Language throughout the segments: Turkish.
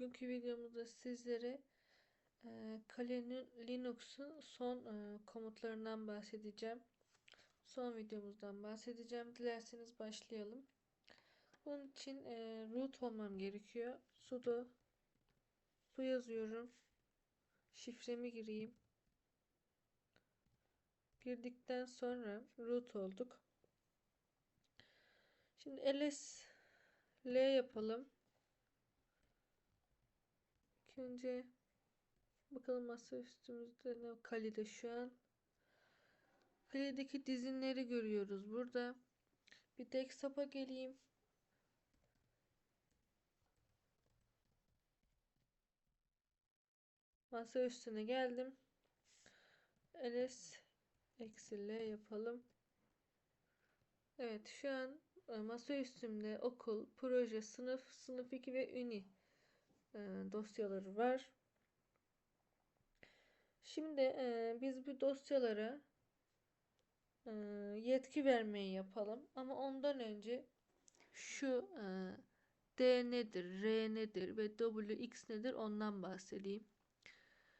Bugünkü videomuzda sizlere e, Kali Linux'un son e, komutlarından bahsedeceğim. Son videomuzdan bahsedeceğim. Dilerseniz başlayalım. Bunun için e, root olmam gerekiyor. sudo su yazıyorum. Şifremi gireyim. Girdikten sonra root olduk. Şimdi ls l yapalım. Önce bakalım masa üstümüzde ne kalede şu an. Kaledeki dizinleri görüyoruz burada. Bir desktop'a geleyim. Masa üstüne geldim. ls eksi l yapalım. Evet şu an e, masa üstümde okul, proje, sınıf, sınıf 2 ve üni dosyaları var. Şimdi e, biz bu dosyalara e, yetki vermeyi yapalım. Ama ondan önce şu e, D nedir, R nedir ve W, X nedir ondan bahsedeyim.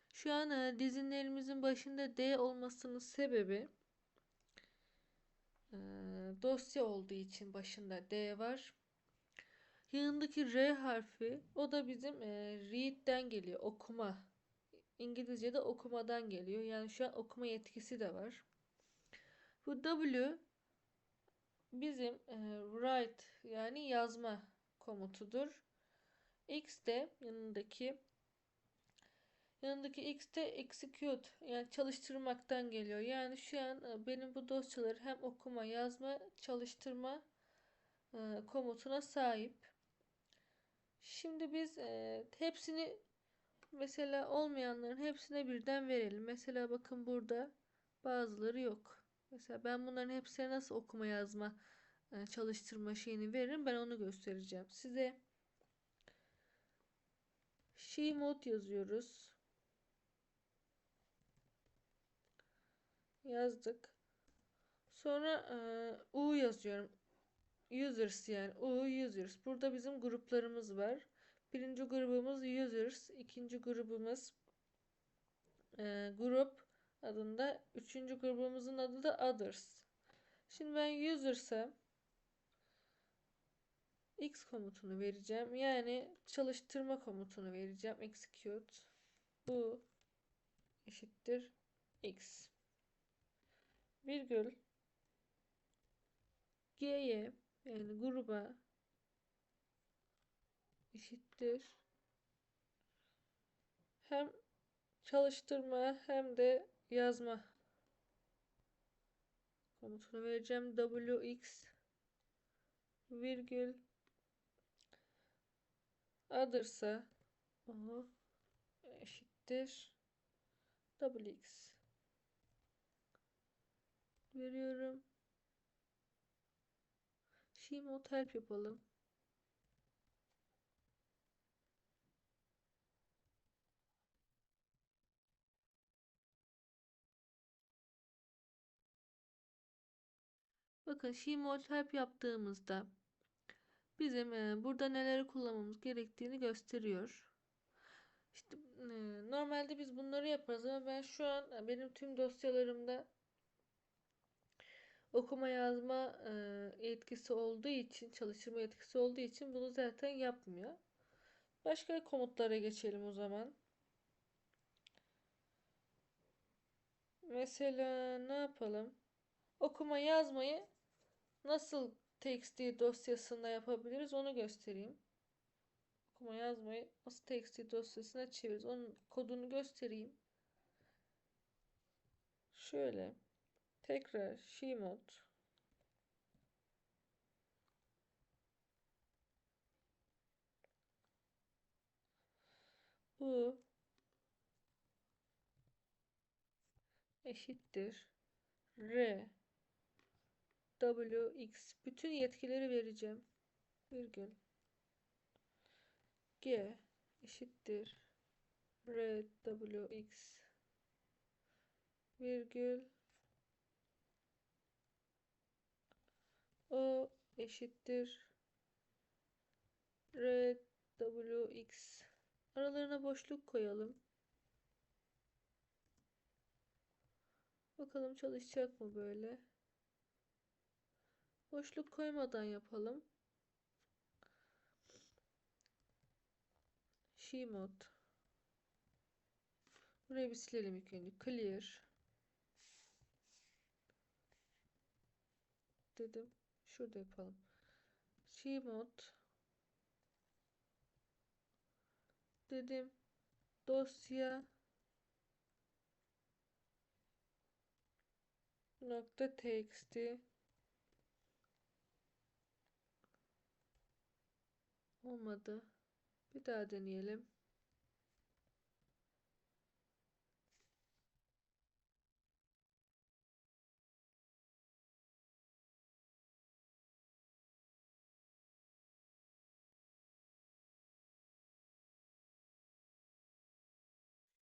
Şu an e, dizinlerimizin başında D olmasının sebebi e, dosya olduğu için başında D var. Yanındaki R harfi o da bizim e, read'den geliyor. Okuma. İngilizce'de okumadan geliyor. Yani şu an okuma yetkisi de var. Bu W bizim e, write yani yazma komutudur. X de yanındaki yanındaki X de execute yani çalıştırmaktan geliyor. Yani şu an e, benim bu dosyaları hem okuma, yazma, çalıştırma e, komutuna sahip. Şimdi biz e, hepsini mesela olmayanların hepsine birden verelim. Mesela bakın burada bazıları yok. Mesela ben bunların hepsine nasıl okuma yazma e, çalıştırma şeyini veririm. Ben onu göstereceğim. Size she mode yazıyoruz. Yazdık. Sonra e, u yazıyorum users yani U users. Burada bizim gruplarımız var. Birinci grubumuz users. ikinci grubumuz e, grup adında. Üçüncü grubumuzun adı da others. Şimdi ben users'a x komutunu vereceğim. Yani çalıştırma komutunu vereceğim. Execute bu eşittir x virgül g'ye yani gruba eşittir. Hem çalıştırma hem de yazma komutunu vereceğim. wx virgül adırsa o eşittir wx veriyorum. Gmod help yapalım. Bakın help yaptığımızda bizim e, burada neleri kullanmamız gerektiğini gösteriyor. İşte e, normalde biz bunları yaparız ama ben şu an e, benim tüm dosyalarımda okuma yazma e, etkisi olduğu için, çalıştırma etkisi olduğu için bunu zaten yapmıyor. Başka komutlara geçelim o zaman. Mesela ne yapalım? Okuma yazmayı nasıl txt dosyasında yapabiliriz onu göstereyim. Okuma yazmayı nasıl txt dosyasına çeviririz onun kodunu göstereyim. Şöyle. Tekrar Shimod bu eşittir R W X bütün yetkileri vereceğim. Virgül G eşittir R W X virgül O eşittir R W X Aralarına boşluk koyalım. Bakalım çalışacak mı böyle? Boşluk koymadan yapalım. Shemod. Burayı bir silelim ilk önce. Clear. Dedim. Şurada yapalım. Shemod. Dedim. Dosya. Nokta txt. Olmadı. Bir daha deneyelim.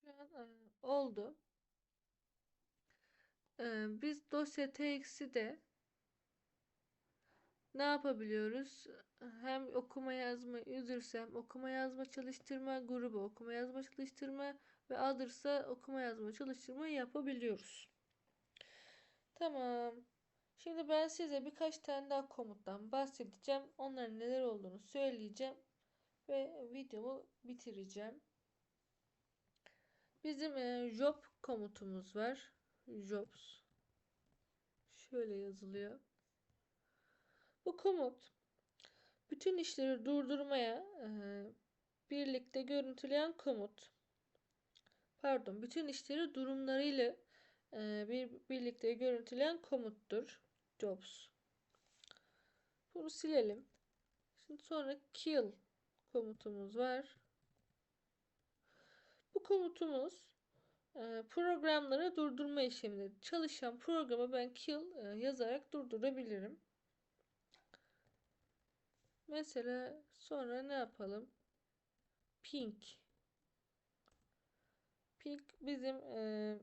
E, oldu. E, biz dosya txt'i de ne yapabiliyoruz? Hem okuma yazma users'e okuma yazma çalıştırma grubu okuma yazma çalıştırma ve other'sa okuma yazma çalıştırma yapabiliyoruz. Tamam. Şimdi ben size birkaç tane daha komuttan bahsedeceğim. Onların neler olduğunu söyleyeceğim ve videomu bitireceğim. Bizim e, job komutumuz var. Jobs. Şöyle yazılıyor. Bu komut bütün işleri durdurmaya e, birlikte görüntüleyen komut. Pardon, bütün işleri durumlarıyla e, bir birlikte görüntüleyen komuttur. Jobs. Bunu silelim. Şimdi sonra kill komutumuz var. Bu komutumuz e, programları durdurma işleminde çalışan programı ben kill e, yazarak durdurabilirim. Mesela sonra ne yapalım? Pink. Pink bizim e,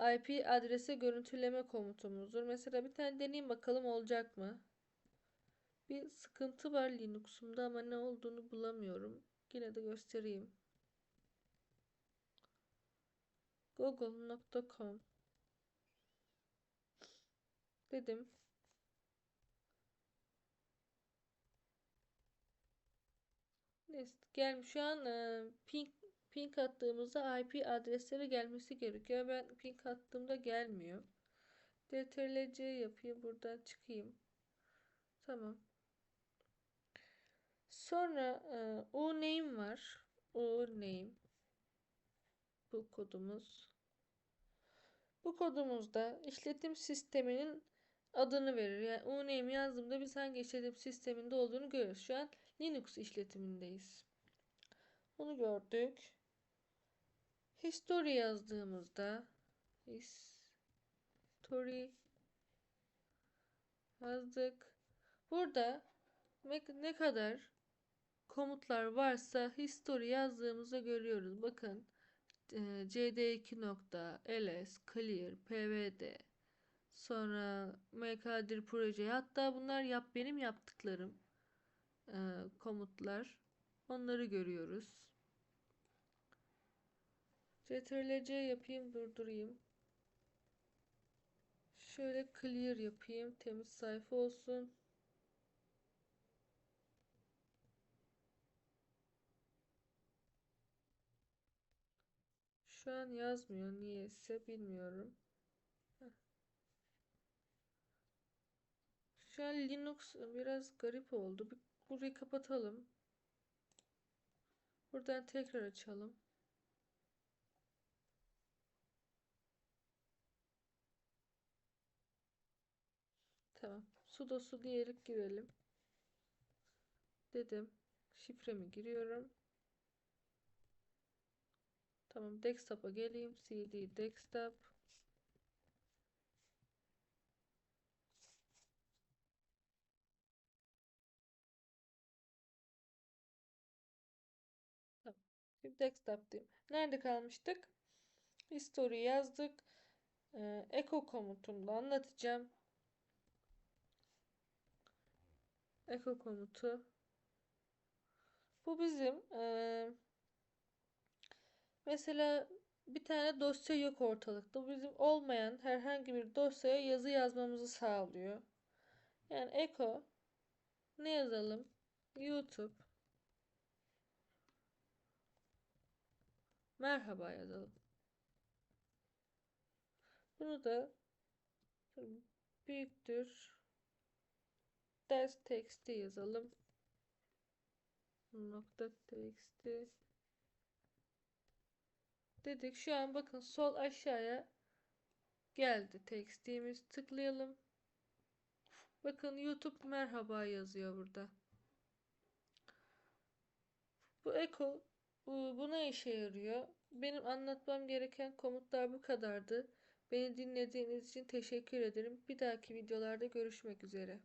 IP adrese görüntüleme komutumuzdur. Mesela bir tane deneyeyim bakalım olacak mı? Bir sıkıntı var Linux'umda ama ne olduğunu bulamıyorum. Yine de göstereyim. google.com dedim. Gel şu an e, ping ping attığımızda IP adresleri gelmesi gerekiyor. Ben ping attığımda gelmiyor. CTRL-C yapayım buradan çıkayım. Tamam. Sonra e, uname var. uname bu kodumuz. Bu kodumuzda işletim sisteminin adını verir. Yani uname yazdığımda biz hangi işletim sisteminde olduğunu görüyoruz. Şu an Linux işletimindeyiz. Bunu gördük. History yazdığımızda history yazdık. Burada ne kadar komutlar varsa history yazdığımızda görüyoruz. Bakın cd2.ls clear pvd sonra mkdir proje hatta bunlar yap benim yaptıklarım e, komutlar. Onları görüyoruz. Ctrl-C yapayım durdurayım. Şöyle clear yapayım. Temiz sayfa olsun. Şu an yazmıyor. Niyeyse bilmiyorum. Şu an Linux biraz garip oldu. Bir Burayı kapatalım. Buradan tekrar açalım. Tamam. Sudo su diyerek girelim. Dedim. Şifremi giriyorum. Tamam. Desktop'a geleyim. CD desktop. Şimdi desktop. Nerede kalmıştık? History yazdık. Ee, echo komutunda anlatacağım. Echo komutu. Bu bizim e, Mesela bir tane dosya yok ortalıkta. Bu bizim olmayan herhangi bir dosyaya yazı yazmamızı sağlıyor. Yani echo ne yazalım? YouTube merhaba yazalım. Bunu da büyüktür ders teksti yazalım. Nokta teksti dedik. Şu an bakın sol aşağıya geldi tekstimiz. Tıklayalım. Bakın YouTube merhaba yazıyor burada. Bu eko bu, bu ne işe yarıyor? Benim anlatmam gereken komutlar bu kadardı. Beni dinlediğiniz için teşekkür ederim. Bir dahaki videolarda görüşmek üzere.